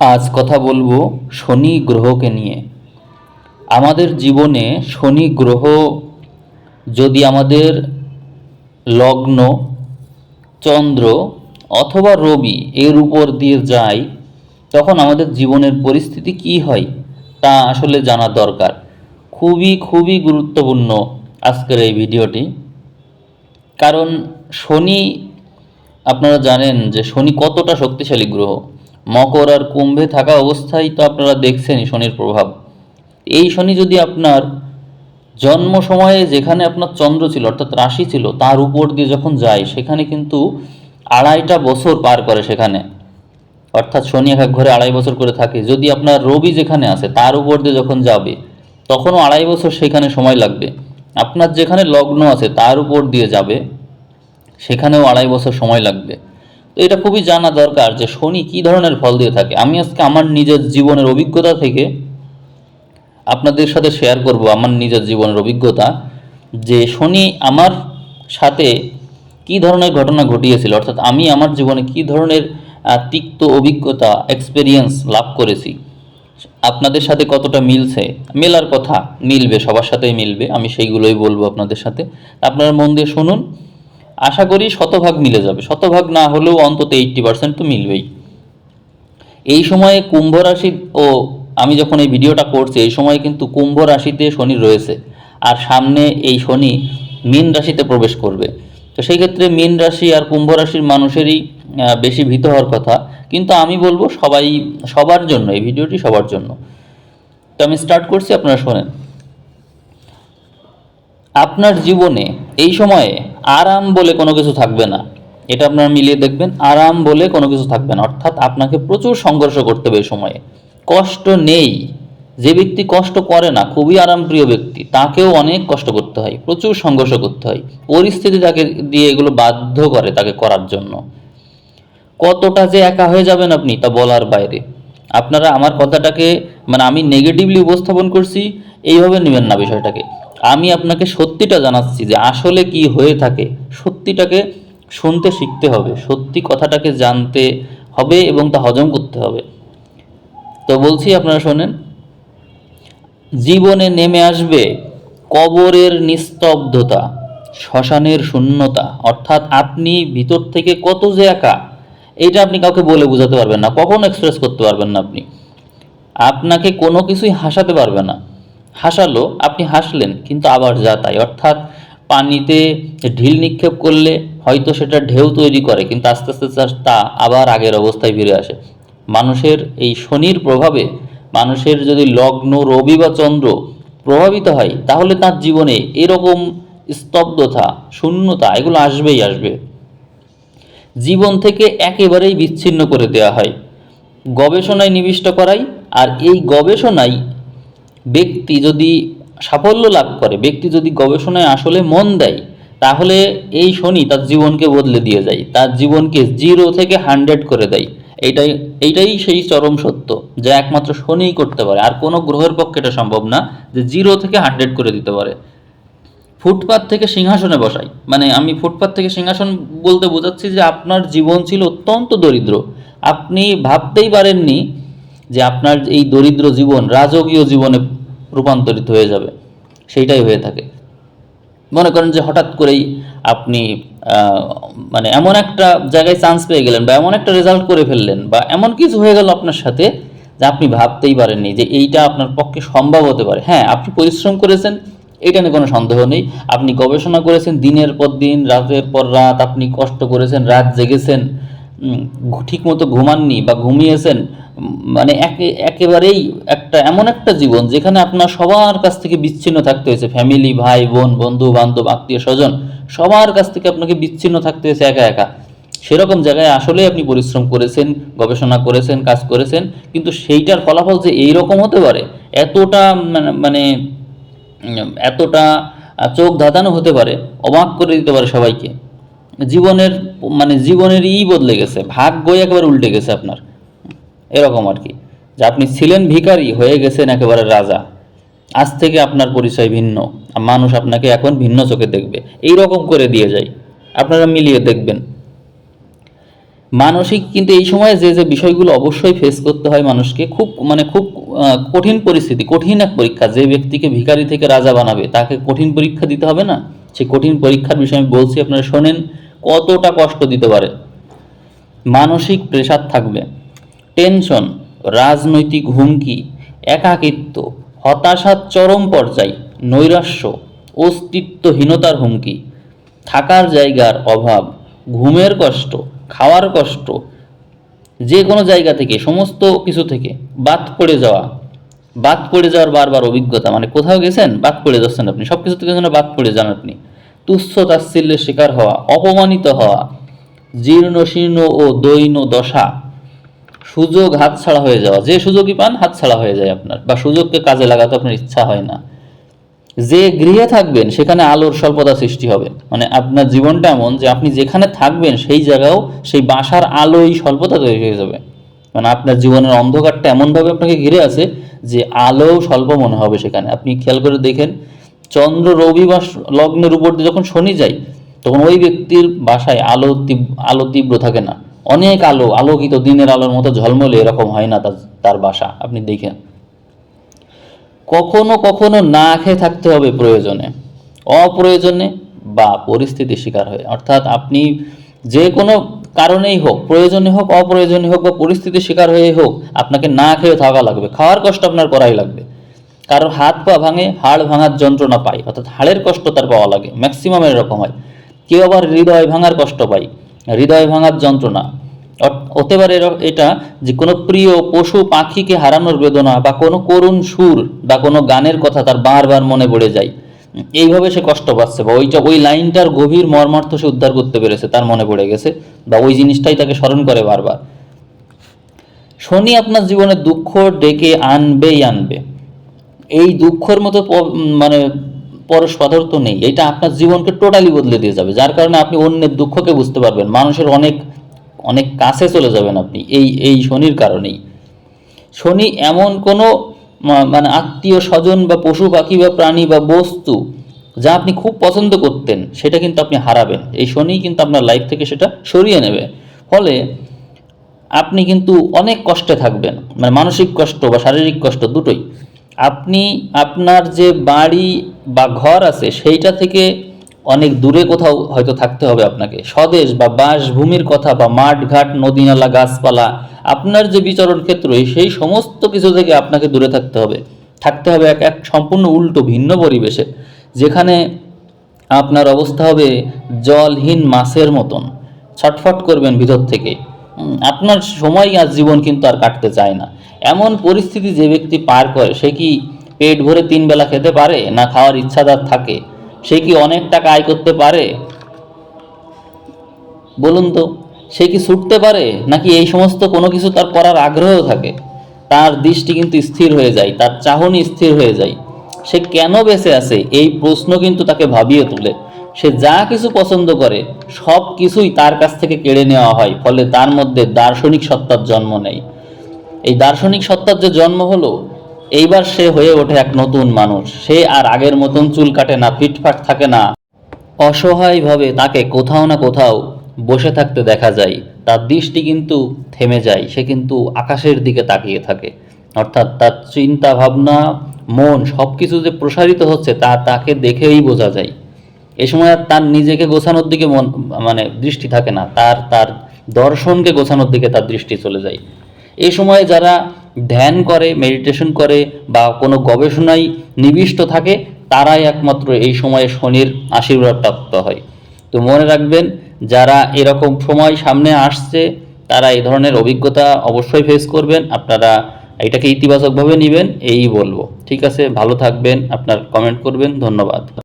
আজ কথা বলব শনি গ্রহকে নিয়ে। আমাদের জীবনে শনি গ্রহ যদি আমাদের লগ্ন, চন্দ্র অথবা রবি এর উপর দিয়ে যায়, তখন আমাদের জীবনের পরিস্থিতি কি হয় তা আসলে জানা দরকার। খুবই খুবই গুরুত্বপূর্ণ আজকের এই ভিডিওটি। কারণ শনি, আপনারা জানেন যে শনি কতটা শক্তিশালী গ্রহ। মকর আর কুম্ভে থাকা অবস্থায় তো আপনারা দেখছেনই শনির প্রভাব। এই শনি যদি আপনার জন্ম সময়ে যেখানে আপনার চন্দ্র ছিল, অর্থাৎ রাশি ছিল, তার উপর দিয়ে যখন যায়, সেখানে কিন্তু আড়াইটা বছর পার করে সেখানে। অর্থাৎ শনি এক এক ঘরে আড়াই বছর করে থাকে। যদি আপনার রবি যেখানে আছে, তার উপর দিয়ে যখন যাবে, তখনও আড়াই বছর সেখানে সময় লাগবে। আপনার যেখানে লগ্ন আছে, তার উপর দিয়ে যাবে, সেখানেও আড়াই বছর সময় লাগবে। তো এটা খুবই জানা দরকার যে শনি কী ধরনের ফল দিয়ে থাকে। আমি আজকে আমার নিজের জীবনের অভিজ্ঞতা থেকে আপনাদের সাথে শেয়ার করব আমার নিজের জীবনের অভিজ্ঞতা যে শনি আমার সাথে কী ধরনের ঘটনা ঘটিয়েছিল, অর্থাৎ আমি আমার জীবনে কী ধরনের তিক্ত অভিজ্ঞতা এক্সপেরিয়েন্স লাভ করেছি। আপনাদের সাথে কতটা মিলছে? মেলার কথা মিলবে, সবার সাথেই মিলবে, আমি সেইগুলোই বলব আপনাদের সাথে। আপনারা মন দিয়ে শুনুন। আশা করি শতভাগ মিলে যাবে। শতভাগ না হলেও অন্তত এইট্টি পার্সেন্ট তো মিলবেই। এই সময়ে কুম্ভ রাশি ও আমি যখন এই ভিডিওটা করছি, এই সময় কিন্তু কুম্ভ রাশিতে শনি রয়েছে। আর সামনে এই শনি মীন রাশিতে প্রবেশ করবে। তো সেই ক্ষেত্রে মীন রাশি আর কুম্ভ রাশির মানুষেরই বেশি ভীত হওয়ার কথা। কিন্তু আমি বলব সবাই, সবার জন্য, এই ভিডিওটি সবার জন্য। তো আমি স্টার্ট করছি, আপনারা শোনেন। আপনার জীবনে এই সময়ে আরাম বলে কোনো কিছু থাকবে না। এটা আপনারা মিলিয়ে দেখবেন, আরাম বলে কোনো কিছু থাকবে না। অর্থাৎ আপনাকে প্রচুর সংঘর্ষ করতে হবে এই সময়ে। কষ্ট নেই। যে ব্যক্তি কষ্ট করে না, খুবই আরামপ্রিয় ব্যক্তি, তাকেও অনেক কষ্ট করতে হয়, প্রচুর সংঘর্ষ করতে হয়। পরিস্থিতি তাকে দিয়ে এগুলো বাধ্য করে তাকে করার জন্য। কতটা যে একা হয়ে যাবেন আপনি, তা বলার বাইরে। আপনারা আমার কথাটাকে মানে আমি নেগেটিভলি উপস্থাপন করছি, এইভাবে নেবেন না বিষয়টাকে। আমি আপনাকে সত্যিটা জানাচ্ছি যে আসলে কি হয়ে থাকে। সত্যিটাকে শুনতে শিখতে হবে, সত্যি কথাটাকে জানতে হবে এবং তা হজম করতে হবে। তো বলছি আপনারা শোনেন, জীবনে নেমে আসবে কবরের নিস্তব্ধতা, শ্মশানের শূন্যতা, অর্থাৎ আপনি ভিতর থেকে কত যে একা এটা আপনি কাউকে বলে বোঝাতে পারবেন না, কখনো এক্সপ্রেস করতে পারবেন না আপনি। আপনাকে কোনো কিছুই হাসাতে পারবে না। হাসালো, আপনি হাসলেন, কিন্তু আবার যা তাই। অর্থাৎ পানিতে ঢিল নিক্ষেপ করলে হয়তো সেটা ঢেউ তৈরি করে, কিন্তু আস্তে আস্তে তা- আবার আগের অবস্থায় ফিরে আসে। মানুষের এই শনির প্রভাবে, মানুষের যদি লগ্ন, রবি বা চন্দ্র প্রভাবিত হয়, তাহলে তার জীবনে এরকম স্তব্ধতা, শূন্যতা, এগুলো আসবেই আসবে। জীবন থেকে একেবারেই বিচ্ছিন্ন করে দেওয়া হয়। গবেষণায় নিবিষ্ট করাই, আর এই গবেষণায় ব্যক্তি যদি সাফল্য লাভ করে, ব্যক্তি যদি গবেষণায় আসলে মন দেয়, তাহলে এই শনি তার জীবনকে বদলে দিয়ে যায়, তার জীবনকে জিরো থেকে হান্ড্রেড করে দেয়। এইটাই এইটাই সেই চরম সত্য যা একমাত্র শনিই করতে পারে। আর কোনো গ্রহের পক্ষে এটা সম্ভব না যে জিরো থেকে হান্ড্রেড করে দিতে পারে। ফুটপাত থেকে সিংহাসনে বসাই। মানে আমি ফুটপাত থেকে সিংহাসন বলতে বোঝাচ্ছি যে আপনার জীবন ছিল অত্যন্ত দরিদ্র। আপনি ভাবতেই পারেননি যে আপনার এই দরিদ্র জীবন, রাজকীয় জীবনে রূপান্তরিত হয়ে যাবে। সেইটাই হয়ে থাকে। মনে করেন যে হঠাৎ করেই আপনি মানে এমন একটা জায়গায় চান্স পেয়ে গেলেন বা এমন একটা রেজাল্ট করে ফেললেন বা এমন কিছু হয়ে গেল আপনার সাথে যে আপনি ভাবতেই পারেননি যে এইটা আপনার পক্ষে সম্ভব হতে পারে। হ্যাঁ আপনি পরিশ্রম করেছেন, এটা নিয়ে কোনো সন্দেহ নেই। আপনি গবেষণা করেছেন, দিনের পর দিন, রাতের পর রাত আপনি কষ্ট করেছেন, রাত জেগেছেন। ঠিক মতো ঘুমাননি বা ঘুমিয়েছেন মানে একে, একেবারেই একটা, এমন একটা জীবন যেখানে আপনার সবার কাছ থেকে বিচ্ছিন্ন থাকতে হয়েছে। ফ্যামিলি, ভাই, বোন, বন্ধু, বান্ধব, আত্মীয়, স্বজন, সবার কাছ থেকে আপনাকে বিচ্ছিন্ন থাকতে হয়েছে একা একা। সেরকম জায়গায় আসলে আপনি পরিশ্রম করেছেন, গবেষণা করেছেন, কাজ করেছেন, কিন্তু সেইটার ফলাফল যে এই রকম হতে পারে, এতটা মানে মানে এতটা চোখ ধাঁধানো হতে পারে, অবাক করে দিতে পারে সবাইকে। জীবনের মানে জীবনের ই বদলে গেছে, ভাগ্যই একেবারে উল্টে গেছে আপনার। এরকম আর কি। যে আপনি ছিলেন ভিখারি, হয়ে গেছেন একেবারে রাজা। আজ থেকে আপনার পরিচয় ভিন্ন। মানুষ আপনাকে এখন ভিন্ন চোখে দেখবে। এই রকম করে দিয়ে যায়। আপনারা মিলিয়ে দেখবেন। মানসিক কিন্তু এই সময়ে যে যে বিষয়গুলো অবশ্যই ফেস করতে হয় মানুষকে, খুব মানে খুব কঠিন পরিস্থিতি, কঠিন এক পরীক্ষা। যে ব্যক্তিকে ভিখারি থেকে রাজা বানাবে, তাকে কঠিন পরীক্ষা দিতে হবে না? সেই কঠিন পরীক্ষার বিষয়ে আমি বলছি, আপনারা শোনেন। কতটা কষ্ট দিতে পারে? মানসিক প্রেসার থাকবে, টেনশন, রাজনৈতিক হুমকি, একাকিত্ব, হতাশার চরম পর্যায়, নৈরাশ্য, অস্তিত্বহীনতার হুমকি, থাকার জায়গার অভাব, ঘুমের কষ্ট, খাওয়ার কষ্ট, যে কোনো জায়গা থেকে, সমস্ত কিছু থেকে, বাদ পড়ে যাওয়া, বাদ পড়ে যাওয়ার বারবার অভিজ্ঞতা মানে কোথাও গেছেন, বাদ পড়ে যাচ্ছেন আপনি সব কিছু থেকে যেন বাদ পড়ে যান আপনি। তুচ্ছ তাচ্ছিল্যের শিকার হওয়া, অপমানিত হওয়া, জীর্ণ শীর্ণ ও দৈন দশা। সুযোগ হাতছাড়া হয়ে যাওয়া। যে সুযোগই পান, হাতছাড়া হয়ে যায় আপনার। বা সুযোগকে কাজে লাগাতে আপনার ইচ্ছা হয় না। যে গৃহে থাকবেন, সেখানে আলোর স্বল্পতা সৃষ্টি হবে। মানে আপনার জীবনটা এমন যে আপনি যেখানে থাকবেন, সেই জায়গাও সেই বাসার আলোই স্বল্পতা তৈরি হয়ে যাবে। মানে আপনার জীবনের অন্ধকারটা এমনভাবে আপনাকে ঘিরে আছে যে আলো স্বল্প মনে হবে সেখানে। আপনি খেয়াল করে দেখেন চন্দ্র রবি বা লগ্নের উপর দিয়ে যখন শনি যায়, তখন ওই ব্যক্তির বাসায় আলো আলো তীব্র থাকে না। অনেক আলো, আলোকিত দিনের আলোর মতো ঝলমলে এরকম হয় না তার তার বাসা। আপনি দেখেন। কখনো কখনো না খেয়ে থাকতে হবে প্রয়োজনে। অপ্রয়োজনে বা পরিস্থিতির শিকার হয়ে। অর্থাৎ আপনি যে কোনো কারণেই হোক, প্রয়োজনে হোক, অপ্রয়োজনে হোক বা পরিস্থিতির শিকার হয়ে হোক, আপনাকে না খেয়ে থাকা লাগবে। খাওয়ার কষ্ট আপনার করাই লাগবে। কারোর হাত পা ভাঙে, হাড় ভাঙার যন্ত্রণা পায়। অর্থাৎ হাড়ের কষ্ট তার পাওয়া লাগে ম্যাক্সিমাম এরকম হয়। কেউ আবার হৃদয় ভাঙার কষ্ট পায়, হৃদয় ভাঙার যন্ত্রণা। হতে পারে এটা যে কোনো প্রিয় পশু পাখিকে হারানোর বেদনা বা কোনো করুণ সুর বা কোনো গানের কথা তার বারবার মনে পড়ে যায়। এইভাবে সে কষ্ট পাচ্ছে বা ওইটা, ওই লাইনটার গভীর মর্মার্থ সে উদ্ধার করতে পেরেছে, তার মনে পড়ে গেছে বা ওই জিনিসটাই তাকে স্মরণ করে বারবার। শনি আপনার জীবনে দুঃখ ডেকে আনবেই আনবে। এই দুঃখের মতো মানে পরশ পদার্থ নেই। এটা আপনার জীবনকে টোটালি বদলে দিয়ে যাবে। যার কারণে আপনি অন্যের দুঃখকে বুঝতে পারবেন। মানুষের অনেক অনেক কাছে চলে যাবেন আপনি এই এই শনির কারণেই। শনি এমন কোনো মানে আত্মীয় স্বজন বা পশু পাখি বা প্রাণী বা বস্তু যা আপনি খুব পছন্দ করতেন, সেটা কিন্তু আপনি হারাবেন। এই শনি কিন্তু আপনার লাইফ থেকে সেটা সরিয়ে নেবে। ফলে আপনি কিন্তু অনেক কষ্টে থাকবেন। মানে মানসিক কষ্ট বা শারীরিক কষ্ট দুটোই। আপনি আপনার যে বাড়ি বা ঘর আছে, সেইটা থেকে অনেক দূরে কোথাও হয়তো থাকতে হবে আপনাকে। স্বদেশ বা বাসভূমির কথা বা মাঠ ঘাট নদী নালা গাছপালা, আপনার যে বিচরণ ক্ষেত্র, সেই সমস্ত কিছু থেকে আপনাকে দূরে থাকতে হবে। থাকতে হবে এক এক সম্পূর্ণ উল্টো, ভিন্ন পরিবেশে, যেখানে আপনার অবস্থা হবে জলহীন মাছের মতন। ছটফট করবেন ভিতর থেকে। আপনার সময় আর জীবন কিন্তু আর কাটতে চায় না। এমন পরিস্থিতি যে ব্যক্তি পার করে, সে কি পেট ভরে তিন বেলা খেতে পারে না খাওয়ার ইচ্ছা তার থাকে? সে কি অনেক টাকা আয় করতে পারে? বলুন তো, সে কি ছুটতে পারে? নাকি এই সমস্ত কোনো কিছু তার করার আগ্রহ থাকে? তার দৃষ্টি কিন্তু স্থির হয়ে যায়, তার চাহনি স্থির হয়ে যায়। সে কেন বেঁচে আছে? এই প্রশ্ন কিন্তু তাকে ভাবিয়ে তোলে। সে যা কিছু পছন্দ করে, সব কিছুই তার কাছ থেকে কেড়ে নেওয়া হয়, ফলে তার মধ্যে দার্শনিক সত্তার জন্ম নেয়। এই দার্শনিক সত্তার যে জন্ম হলো, এইবার সে হয়ে ওঠে এক নতুন মানুষ। সে আর আগের মতন চুল কাটে না ফিটফাট থাকে না। অসহায়ভাবে তাকে কোথাও না কোথাও বসে থাকতে দেখা যায়। তার দৃষ্টি কিন্তু থেমে যায়, সে কিন্তু আকাশের দিকে তাকিয়ে থাকে। অর্থাৎ তার চিন্তা ভাবনা, মন সব কিছু যে প্রসারিত হচ্ছে, তা তাকে দেখেই বোঝা যায়। এ সময় আর তার নিজেকে গোছানোর দিকে মন মানে দৃষ্টি থাকে না। তার তার দর্শনকে গোছানোর দিকে তার দৃষ্টি চলে যায়। এই সময়ে যারা ধ্যান করে মেডিটেশন করে বা কোনো গবেষণায় নিবিষ্ট থাকে, তারাই একমাত্র এই সময়ে শনির আশীর্বাদ প্রাপ্ত হয়। তো মনে রাখবেন, যারা এরকম সময় সামনে আসছে, তারা এই ধরনের অভিজ্ঞতা অবশ্যই ফেস করবেন। আপনারা এটাকে ইতিবাচকভাবে নেবেন, এই বলব। ঠিক আছে? ভালো থাকবেন, আপনার কমেন্ট করবেন। ধন্যবাদ।